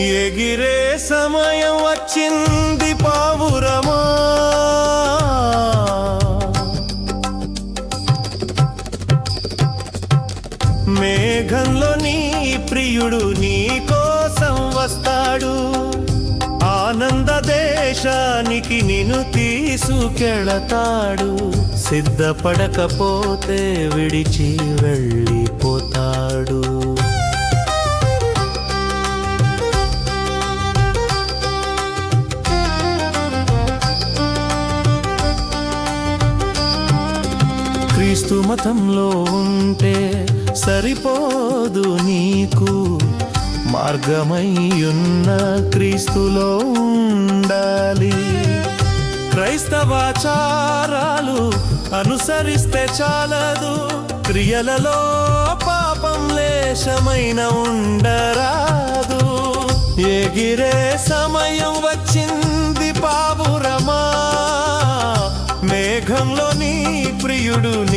ఎగిరే సమయం వచ్చింది పావురమా? మేఘంలో నీ ప్రియుడు నీ కోసం వస్తాడు. ఆనంద దేశానికి నిన్ను తీసుకెళతాడు. సిద్ధపడకపోతే విడిచి వెళ్ళిపోతాడు. క్రీస్తు మతంలో ఉంటే సరిపోదు నీకు. మార్గమయ్యున్న క్రీస్తులో ఉండాలి. క్రైస్తవాచారాలు అనుసరిస్తే చాలదు. క్రియలలో పాపం లేశమైన ఉండరాదు. ఎగిరే సమయం వచ్చింది పావురమా. మేఘంలో నీ ప్రియుడు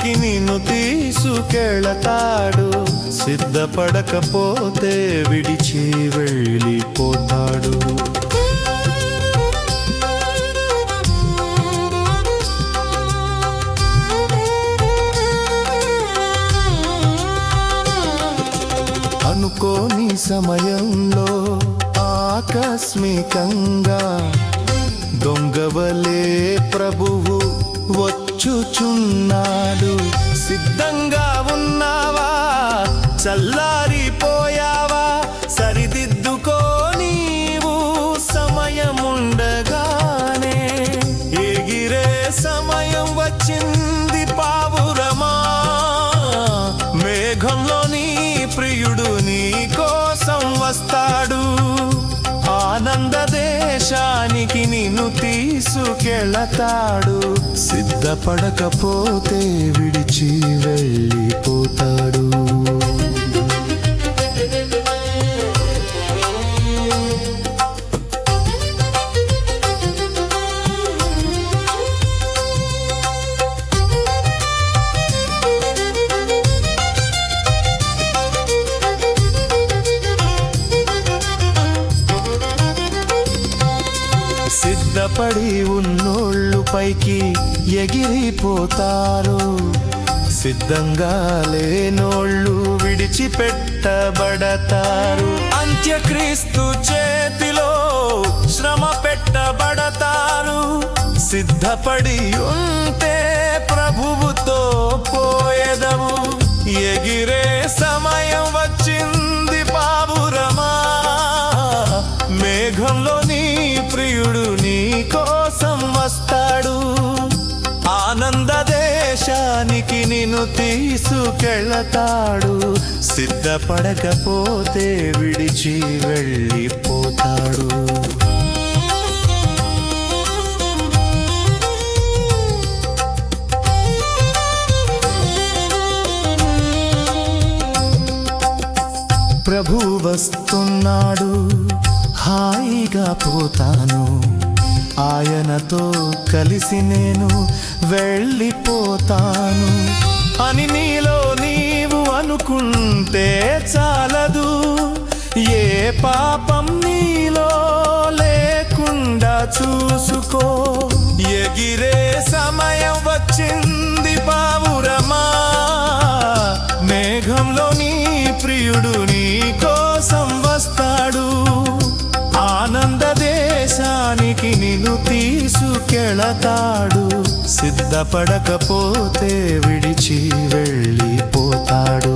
దేశానికి నిన్ను తీసుకెళతాడు. సిద్ధపడకపోతే విడిచి వెళ్ళిపోతాడు. అనుకోని సమయంలో ఆకస్మికంగా దొంగవలే ప్రభువు వచ్చుచున్నాడు సిద్ధంగా ఉన్నావా? చల్లారిపోయావా? సరిదిద్దుకో నీవు సమయముండగానే. ఎగిరే సమయం వచ్చింది. వెళతాడు. సిద్ధపడకపోతే విడిచి వెళ్ళిపోతాడు. సిద్ధపడి ఉన్నోళ్ళు పైకి ఎగిరిపోతారు. సిద్ధంగా లేనోళ్ళు విడిచిపెట్టబడతారు. అంత్యక్రీస్తు చేతిలో శ్రమ పెట్టబడతారు. సిద్ధపడి ఉంటే ప్రభువుతో పోయేదవు. ఎగిరే సమయం వచ్చింది పావురమా. మేఘంలో నీ ప్రియుడు నీ కోసం వస్తాడు. ఆనంద దేశానికి నిన్ను తీసుకెళతాడు. సిద్ధపడకపోతే విడిచి వెళ్ళిపోతాడు. ప్రభు వస్తున్నాడు. హాయిగా పోతాను. ఆయనతో కలిసి నేను వెళ్ళిపోతాను. అని నీలో నీవు అనుకుంటే చాలదు. ఏ పాపం నీలో లేకుండా చూసుకో. ఎగిరే సమయం వచ్చింది పావురమా. మేఘంలో నీ ప్రియుడు నీ కోసం వస్తాడు. ఆనంద దేశానికి నిన్ను తీసుకెళతాడు. సిద్ధపడకపోతే విడిచి వెళ్ళిపోతాడు.